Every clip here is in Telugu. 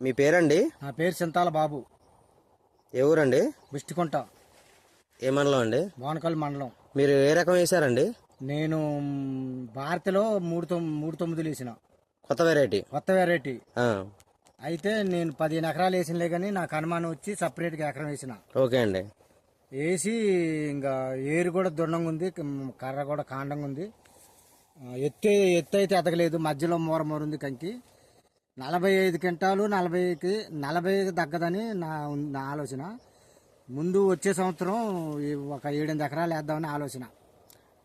మీ పేరండి? నా పేరు చింతాల బాబు. ఏ ఊరండి? బిష్టికుంట ఏ మండలం అండి? మోనకల్ మండలం. మీరు ఏ రకం వేశారండి? నేను భారతిలో మూడు తొమ్ మూడు తొమ్మిదిలు వేసిన. కొత్త వెరైటీ కొత్త వెరైటీ ఆ, అయితే నేను పదిహేను ఎకరాలు వేసినలే కానీ నాకు అనుమానం వచ్చి సపరేట్గా ఎకరం వేసిన. ఓకే అండి. వేసి ఇంకా ఏరు కూడా దృఢంగా ఉంది కర్ర కూడా కాండంగా ఉంది. ఆ, ఎత్తు ఎత్తు అయితే ఎదగలేదు. మధ్యలో మూర మూర ఉంది కంకి. నలభై ఐదు క్వింటాలు నలభైకి నలభైకి తగ్గదని నా నా ఆలోచన. ముందు వచ్చే సంవత్సరం ఈ ఒక ఏడెనిమిది ఎకరాలు వేద్దామని ఆలోచన.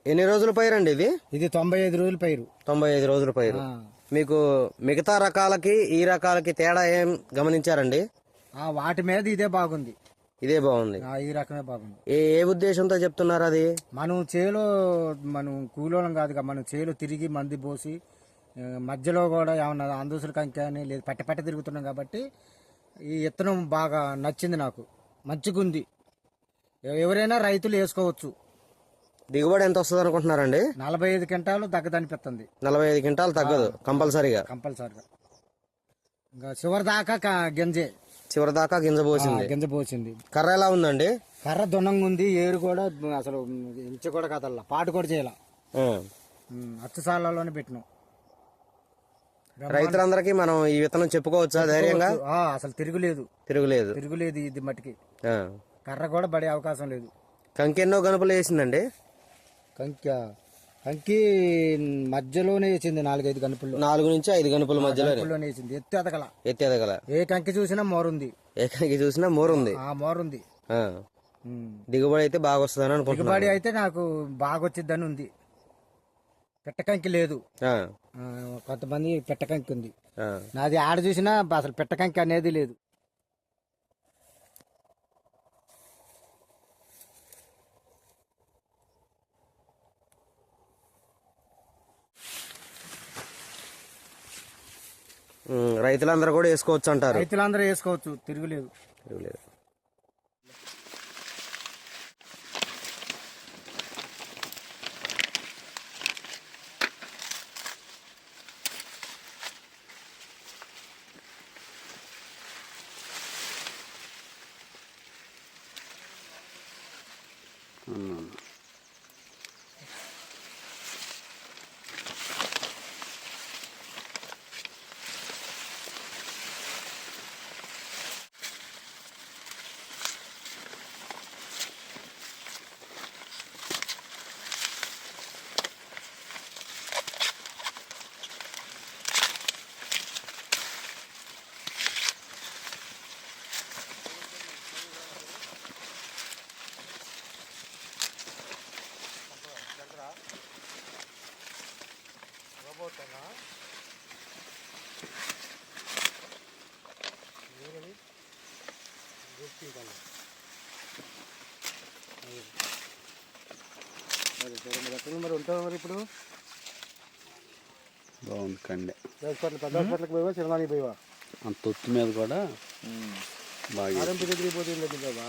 ఎన్ని రోజుల పైరండి ఇది? ఇది తొంభై ఐదు రోజుల పైరు. తొంభై ఐదు రోజుల పైరు. మీకు మిగతా రకాలకి ఈ రకాలకి తేడా ఏం గమనించారండి? ఆ, వాటి మీద ఇదే బాగుంది. ఇదే బాగుంది. ఆ, ఈ రకమే బాగుంది. ఏ ఏ ఉద్దేశంతో చెప్తున్నారు అది? మనం చేలో మనం కూలోళం కాదుగా మనం చేలో తిరిగి మంది పోసి మధ్యలో కూడా ఏమన్నా అందూసులు కంకి కానీ లేదు పట్ట పట్ట తిరుగుతున్నాం కాబట్టి ఈ విత్తనం బాగా నచ్చింది నాకు. మంచిగుంది ఎవరైనా రైతులు వేసుకోవచ్చు. దిగుబడి ఎంత వస్తుంది అనుకుంటున్నారండి? నలభై ఐదు క్వింటాలు దగ్గదనిపిస్తుంది నలభై ఐదు క్వింటాలు తగ్గదు కంపల్సరీగా. కంపల్సరిగా. ఇంకా చివరి దాకా క- గింజే. చివరి దాకా గింజ ఆ, పోసింది. గింజ పోసింది. కర్ర ఎలా ఉందండి? కర్ర దున్నంగా ఉంది ఏరు కూడా అసలు ఇంచు కూడా కదల్లా పాటు కూడా చేయాల. అచ్చుసాలలోనే పెట్టినాం. రైతులందరికీ మనం ఈ విత్తనం చెప్పుకోవచ్చా ధైర్యంగా? అసలు తిరుగులేదు. తిరుగులేదు. తిరుగులేదు ఇది మట్టికి. కర్ర కూడా పడే అవకాశం లేదు. కంకెన్నో గనుపులు వేసిందండి? కంకి కంకి మధ్యలోనే వేసింది నాలుగైదు గనుపుల్లో నాలుగు నుంచి ఐదు గనుపుల మధ్యలో వేసింది. ఎత్తు ఎదగల. ఎత్తి ఎదగల. ఏ కంకి చూసినా మోరుంది. ఏ కంకి చూసినా మోరుంది. ఆ మోరుంది. దిగుబడి అయితే బాగా వస్తుందని దిగుబడి అయితే నాకు బాగా వచ్చిద్దని ఉంది. పెట్టకంకి లేదు. కొంతమంది పెట్టకంకి ఉంది. నాది ఆడ చూసినా అసలు పెట్టకంకి అనేది లేదు. రైతులందరూ కూడా వేసుకోవచ్చు అంటారు. రైతులందరూ వేసుకోవచ్చు తిరుగులేదు. తిరుగులేదు. നന്ദി మరి ఉంటావు మరి ఇప్పుడు? బాగుంది కండే. హాస్పిటల్ పెద్ద హాస్పిటల్కి పోయివా చిరనానికి పోయివా? అంత తొత్తు మీద కూడా బాగా ఆరంపి దగ్గరికి పోతే లేదు బాబా?